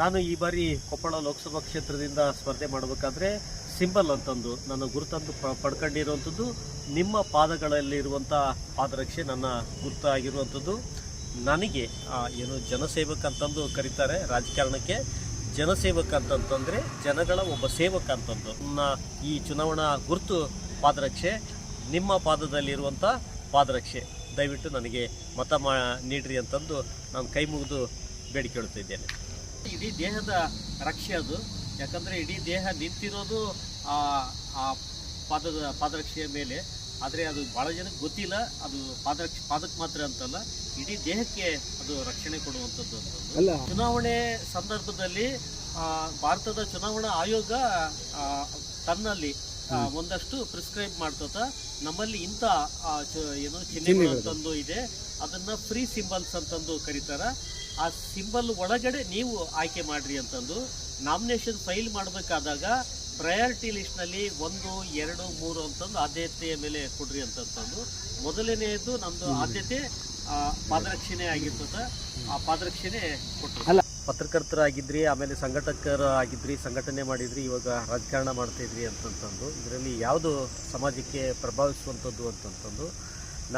ನಾನು ಈ ಬಾರಿ ಕೊಪ್ಪಳ ಲೋಕಸಭಾ ಕ್ಷೇತ್ರದಿಂದ ಸ್ಪರ್ಧೆ ಮಾಡಬೇಕಾದ್ರೆ ಸಿಂಬಲ್ ಅಂತಂದು ನನ್ನ ಗುರುತಂದು ಪಡ್ಕೊಂಡಿರುವಂಥದ್ದು, ನಿಮ್ಮ ಪಾದಗಳಲ್ಲಿರುವಂಥ ಪಾದರಕ್ಷೆ ನನ್ನ ಗುರುತು ಆಗಿರುವಂಥದ್ದು ನನಗೆ ಏನು ಜನಸೇವಕ ಅಂತಂದು ಕರೀತಾರೆ ರಾಜಕಾರಣಕ್ಕೆ. ಜನಸೇವಕ ಅಂತಂತಂದರೆ ಜನಗಳ ಒಬ್ಬ ಸೇವಕ ಅಂತಂದು. ನನ್ನ ಈ ಚುನಾವಣಾ ಗುರುತು ಪಾದರಕ್ಷೆ, ನಿಮ್ಮ ಪಾದದಲ್ಲಿರುವಂಥ ಪಾದರಕ್ಷೆ. ದಯವಿಟ್ಟು ನನಗೆ ಮತ ಮಾ, ನೀಡ್ರಿ ಅಂತಂದು ನಾನು ಕೈ ಮುಗಿದು ಬೇಡಿಕೊಳ್ಳುತ್ತಿದ್ದೇನೆ ಇಡೀ ದೇಹದ ರಕ್ಷೆ ಅದು. ಯಾಕಂದರೆ ಇಡೀ ದೇಹ ನಿಂತಿರೋದು ಆ ಆ ಪಾದದ ಪಾದರಕ್ಷೆಯ ಮೇಲೆ. ಆದರೆ ಅದು ಭಾಳ ಜನಕ್ಕೆ ಗೊತ್ತಿಲ್ಲ. ಅದು ಪಾದರಕ್ಷೆ ಪಾದಕ್ಕೆ ಮಾತ್ರ ಅಂತಲ್ಲ. ಇಡೀ ದೇಹಕ್ಕೆ ಅದು ರಕ್ಷಣೆ ಕೊಡುವಂಥದ್ದು ಅಲ್ಲ. ಚುನಾವಣೆ ಸಂದರ್ಭದಲ್ಲಿ ಆ, ಭಾರತದ ಚುನಾವಣಾ ಆಯೋಗ ಆ, ತನ್ನಲ್ಲಿ ಒಂದಷ್ಟು ಪ್ರಿಸ್ಕ್ರೈಬ್ ಮಾಡ್ತದ ನಮ್ಮಲ್ಲಿ ಇಂಥ ಏನು ಚಿಹ್ನೆಗಳು ಅಂತಂದು ಇದೆ. ಅದನ್ನ ಫ್ರೀ ಸಿಂಬಲ್ಸ್ ಅಂತಂದು ಕರೀತಾರ. ಆ ಸಿಂಬಲ್ ಒಳಗಡೆ ನೀವು ಆಯ್ಕೆ ಮಾಡ್ರಿ ಅಂತಂದು ನಾಮಿನೇಷನ್ ಫೈಲ್ ಮಾಡಬೇಕಾದಾಗ ಪ್ರಯಾರಿಟಿ ಲಿಸ್ಟ್ನಲ್ಲಿ ಒಂದು ಎರಡು ಮೂರು ಅಂತಂದು ಆದ್ಯತೆಯ ಮೇಲೆ ಕೊಡ್ರಿ ಅಂತಂದು ಮೊದಲನೆಯದು ನಮ್ದು ಆದ್ಯತೆ ಪಾದರಕ್ಷಣೆ ಆಗಿರ್ತದೆ. ಆ ಪಾದರಕ್ಷಣೆ ಕೊಟ್ಟರು. ಪತ್ರಕರ್ತರಾಗಿದ್ರಿ, ಆಮೇಲೆ ಸಂಘಟಕರು ಆಗಿದ್ರಿ ಸಂಘಟನೆ ಮಾಡಿದ್ರಿ, ಇವಾಗ ರಾಜಕಾರಣ ಮಾಡ್ತಾ ಇದ್ರಿ ಅಂತಂತಂದು, ಇದರಲ್ಲಿ ಯಾವುದು ಸಮಾಜಕ್ಕೆ ಪ್ರಭಾವಿಸುವಂಥದ್ದು ಅಂತಂತಂದು,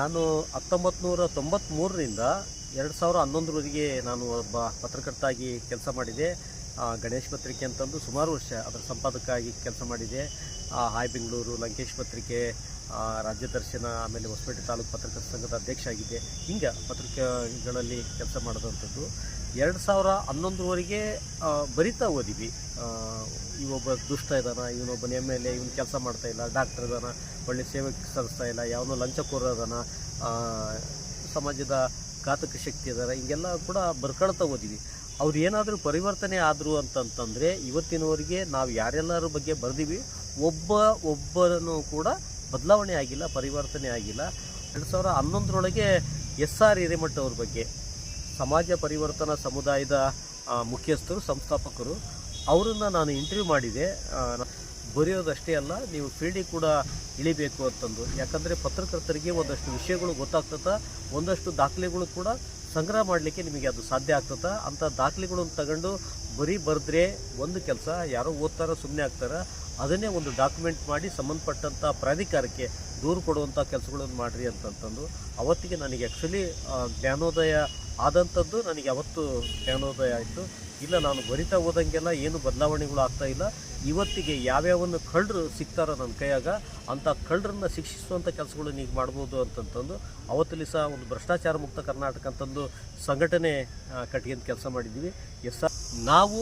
ನಾನು ಹತ್ತೊಂಬತ್ತು ನೂರ ತೊಂಬತ್ತ್ಮೂರರಿಂದ ಎರಡು ಸಾವಿರ ಹನ್ನೊಂದರವರೆಗೆ ನಾನು ಒಬ್ಬ ಪತ್ರಕರ್ತ ಆಗಿ ಕೆಲಸ ಮಾಡಿದೆ. ಗಣೇಶ್ ಪತ್ರಿಕೆ ಅಂತಂದು ಸುಮಾರು ವರ್ಷ ಅದರ ಸಂಪಾದಕ ಆಗಿ ಕೆಲಸ ಮಾಡಿದೆ. ಹಾಯ್ ಬೆಂಗಳೂರು, ಲಂಕೇಶ್ ಪತ್ರಿಕೆ ರಾಜ್ಯದರ್ಶನ ರಾಜ್ಯ ದರ್ಶನ, ಆಮೇಲೆ ಹೊಸಪೇಟೆ ತಾಲೂಕು ಪತ್ರಕರ್ತರ ಸಂಘದ ಅಧ್ಯಕ್ಷ ಆಗಿದ್ದೆ. ಹಿಂಗೆ ಪತ್ರಿಕೆಗಳಲ್ಲಿ ಕೆಲಸ ಮಾಡಿದಂಥದ್ದು. ಎರಡು ಸಾವಿರ ಹನ್ನೊಂದುವರೆಗೆ ಬರಿತಾ ಓದಿವಿ ಇವೊಬ್ಬ ದುಷ್ಟ ಇದ್ದಾನ ಇವನೊಬ್ಬನ ಎಂ ಎಲ್ ಎ ಇವನು ಕೆಲಸ ಮಾಡ್ತಾ ಇಲ್ಲ ಡಾಕ್ಟರ್ ಇದ್ದಾನ ಒಳ್ಳೆ ಸೇವೆ ಸಲ್ಲಿಸ್ತಾ ಇಲ್ಲ ಯಾವನೋ ಲಂಚಕೋರ ಆ, ಸಮಾಜದ ಘಾತಕ ಶಕ್ತಿ ಇದ್ದಾರೆ ಹಿಂಗೆಲ್ಲ ಕೂಡ ಬರ್ಕೊಳ್ತಾ ಓದಿವಿ ಅವ್ರು ಏನಾದರೂ ಪರಿವರ್ತನೆ ಆದರು ಅಂತಂತಂದರೆ ಇವತ್ತಿನವರೆಗೆ ನಾವು ಯಾರೆಲ್ಲರ ಬಗ್ಗೆ ಬರೆದಿವಿ ಒಬ್ಬ ಒಬ್ಬರನ್ನು ಕೂಡ ಬದಲಾವಣೆ ಆಗಿಲ್ಲ ಪರಿವರ್ತನೆ ಆಗಿಲ್ಲ. ಎರಡು ಸಾವಿರ ಹನ್ನೊಂದರೊಳಗೆ ಎಸ್ ಆರ್ ಹಿರೇಮಠ ಅವ್ರ ಬಗ್ಗೆ ಸಮಾಜ ಪರಿವರ್ತನಾ ಸಮುದಾಯದ ಮುಖ್ಯಸ್ಥರು, ಸಂಸ್ಥಾಪಕರು, ಅವರನ್ನು ನಾನು ಇಂಟರ್ವ್ಯೂ ಮಾಡಿದೆ. ಬರೆಯೋದಷ್ಟೇ ಅಲ್ಲ, ನೀವು ಫೀಲ್ಡಿಗೆ ಕೂಡ ಇಳಿಬೇಕು ಅಂತಂದು. ಯಾಕಂದರೆ ಪತ್ರಕರ್ತರಿಗೆ ಒಂದಷ್ಟು ವಿಷಯಗಳು ಗೊತ್ತಾಗ್ತದೆ, ಒಂದಷ್ಟು ದಾಖಲೆಗಳು ಕೂಡ ಸಂಗ್ರಹ ಮಾಡಲಿಕ್ಕೆ ನಿಮಗೆ ಅದು ಸಾಧ್ಯ ಆಗ್ತದೆ. ಅಂಥ ದಾಖಲೆಗಳನ್ನು ತಗೊಂಡು ಬರೀ ಬರೆದ್ರೆ ಒಂದು ಕೆಲಸ, ಯಾರೋ ಓದ್ತಾರೋ ಸುಮ್ಮನೆ ಆಗ್ತಾರ, ಅದನ್ನೇ ಒಂದು ಡಾಕ್ಯುಮೆಂಟ್ ಮಾಡಿ ಸಂಬಂಧಪಟ್ಟಂಥ ಪ್ರಾಧಿಕಾರಕ್ಕೆ ದೂರು ಕೊಡುವಂಥ ಕೆಲಸಗಳನ್ನು ಮಾಡಿರಿ ಅಂತಂತಂದು, ಅವತ್ತಿಗೆ ನನಗೆ ಆ್ಯಕ್ಚುಲಿ ಜ್ಞಾನೋದಯ ಆದಂಥದ್ದು ನನಗೆ ಅವತ್ತು ಜ್ಞಾನೋದಯ ಆಯಿತು. ಇಲ್ಲ, ನಾನು ಬರಿತಾ ಹೋದಂಗೆಲ್ಲ ಏನು ಬದಲಾವಣೆಗಳು ಆಗ್ತಾ ಇಲ್ಲ. ಇವತ್ತಿಗೆ ಯಾವ್ಯಾವನ್ನು ಕಳ್ಳರು ಸಿಗ್ತಾರೋ ನನ್ನ ಕೈಯಾಗ ಅಂಥ ಕಳ್ಳರನ್ನ ಶಿಕ್ಷಿಸುವಂಥ ಕೆಲಸಗಳನ್ನ ಈಗ ಮಾಡ್ಬೋದು ಅಂತಂತಂದು, ಅವತ್ತಲ್ಲಿ ಸಹ ಒಂದು ಭ್ರಷ್ಟಾಚಾರ ಮುಕ್ತ ಕರ್ನಾಟಕ ಅಂತಂದು ಸಂಘಟನೆ ಕಟ್ಗೆಂತ ಕೆಲಸ ಮಾಡಿದ್ದೀವಿ. ಎಸ್ ನಾವು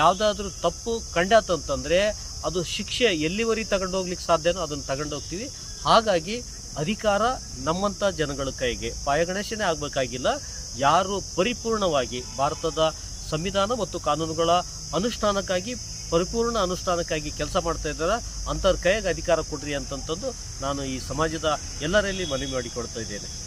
ಯಾವುದಾದ್ರೂ ತಪ್ಪು ಕಂಡಾತಂತಂದರೆ ಅದು ಶಿಕ್ಷೆ ಎಲ್ಲಿವರೆಗೆ ತಗೊಂಡು ಹೋಗ್ಲಿಕ್ಕೆ ಸಾಧ್ಯನೋ ಅದನ್ನು ತಗೊಂಡು ಹೋಗ್ತೀವಿ. ಹಾಗಾಗಿ ಅಧಿಕಾರ ನಮ್ಮಂಥ ಜನಗಳ ಕೈಗೆ. ಪಾಯಗಣೇಶನೇ ಆಗಬೇಕಾಗಿಲ್ಲ. ಯಾರು ಪರಿಪೂರ್ಣವಾಗಿ ಭಾರತದ ಸಂವಿಧಾನ ಮತ್ತು ಕಾನೂನುಗಳ ಅನುಷ್ಠಾನಕ್ಕಾಗಿ, ಪರಿಪೂರ್ಣ ಅನುಷ್ಠಾನಕ್ಕಾಗಿ ಕೆಲಸ ಮಾಡ್ತಾ ಇದ್ದಾರೆ. ಅಂಥವ್ರ ಕೈಗೆ ಅಧಿಕಾರ ಕೊಡ್ರಿ ಅಂತಂತಂದು ನಾನು ಈ ಸಮಾಜದ ಎಲ್ಲರಲ್ಲಿ ಮನವಿ ಮಾಡಿಕೊಡ್ತಾ ಇದ್ದೇನೆ.